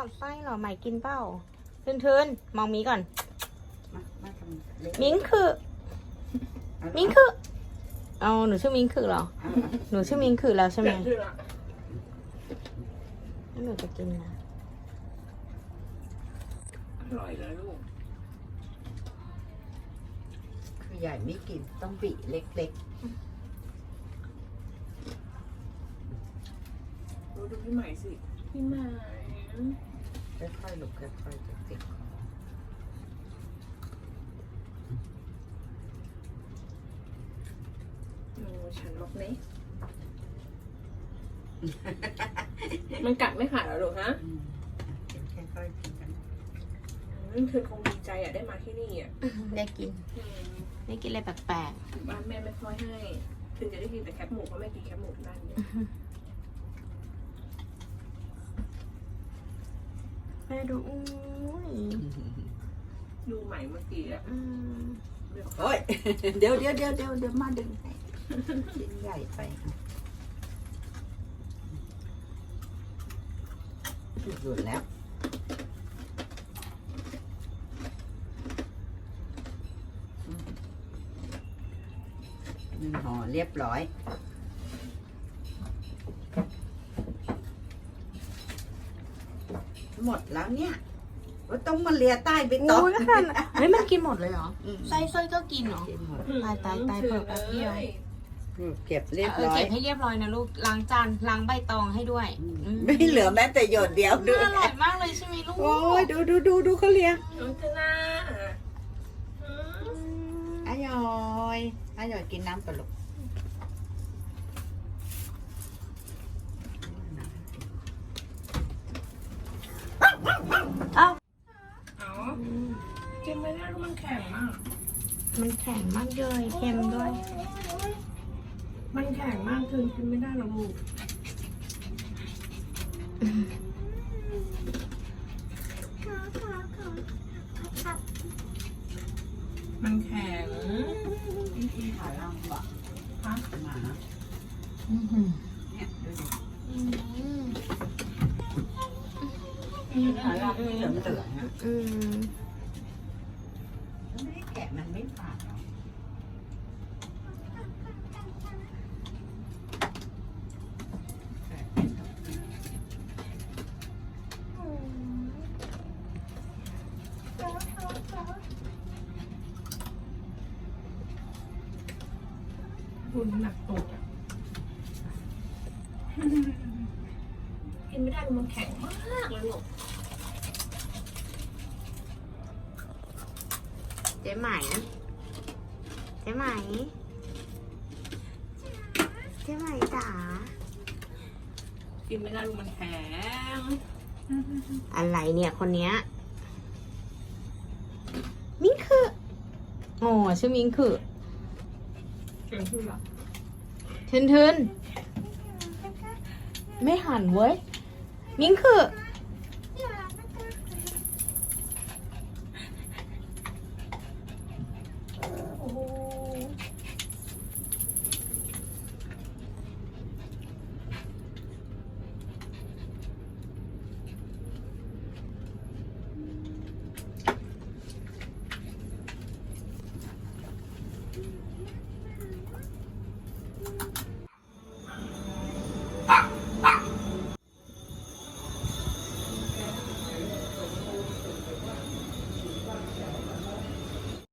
อดไส้เหรอใหม่กินเปล่าเทินเทินมองมีก่อน มามาทำเล็กมิงคือ เอามิงคือเอาหนูชื่อมิงคือเหรอเอาหนูชื่อมิงคือแล้วใช่ไหมเปลี่ยนชื่อละแล้วหนูจะกินนะอร่อยเลยลูก คือใหญ่ไม่กินต้องบีเล็กดูดูพี่ใหม่สิ พี่ใหม่ๆ ค่อยๆลูกค่อยๆจะติดคอโอ้ฉันล็อกเนี้มันกัดไม่ขาดเหรอลูกฮะอืมอะค่อยๆกินกันอืมเธอคงดีใจอะได้มาที่นี่อะได้กินอืมได้กินอะไรแปลกบ้านแม่ไม่ค่อยให้ ถึงจะได้กินแต่แคบหมูเพราะแม่กินแคบหมูที่บ้านเนี่ย ๆแม่ดูอุ้ยดูใหม่เมื่อกี้อะอืมเดี๋ยวโอ้ยเดี๋ยวเดี๋ยวเดี๋ยวเดี๋ยวเดี๋ยวมาดึงให้ชิ้นใหญ่ไปอะหยุดแล้วอืมหนึ่งห่อเรียบร้อย หมดแล้วเนี่ยว่าต้องมาเลียใต้ไปต่ออุ้ยขนาดนั้นเฮ้ยมันกินหมดเลยเหรออืมไส้ไส้ก็กินเหรอ กินหมดตายตายตายเปิดแป๊บเดียว อืมเก็บเรียบเออร้อยเก็บให้เรียบร้อยนะลูก ล้างจาน ล้างใบตองให้ด้วยอืมอืมไม่เหลือแม้แต่หยดเดียวด้วน่ายอร่อยมากเลยใช่ไหมลูก โอ้ยดูดูดูดูเขาเลียน้องเจน่าอืมอร่อยอร่อยกินน้ำก่อนลูก เอ้า อ๋อกินไม่ได้ลูกมันแข็งมาก มันแข็งมากเลยเค็มด้วย มันแข็งมากคือกินไม่ได้หรอกลูกมันแข็งนี่กินขาล่างบ่ฮะหมาเนี่ยดูดิอืมกินขาล่างเหลืองเหลืองๆอะอื มันไม่ฝาดหรอกดูน้ำหนักตกอะกินไม่ได้มันแข็งมากเลยลูก เจ๊ไหมเจ๊ไหมเจ๊ไหมจ๋ากินไม่ได้ลูกมันแข็งอะไรเนี่ยคนเนี้ยมิงคือโอ้ชื่อมิงคือเก่งขึ้นละเทินเทินไม่หันเว้ยมิงคือ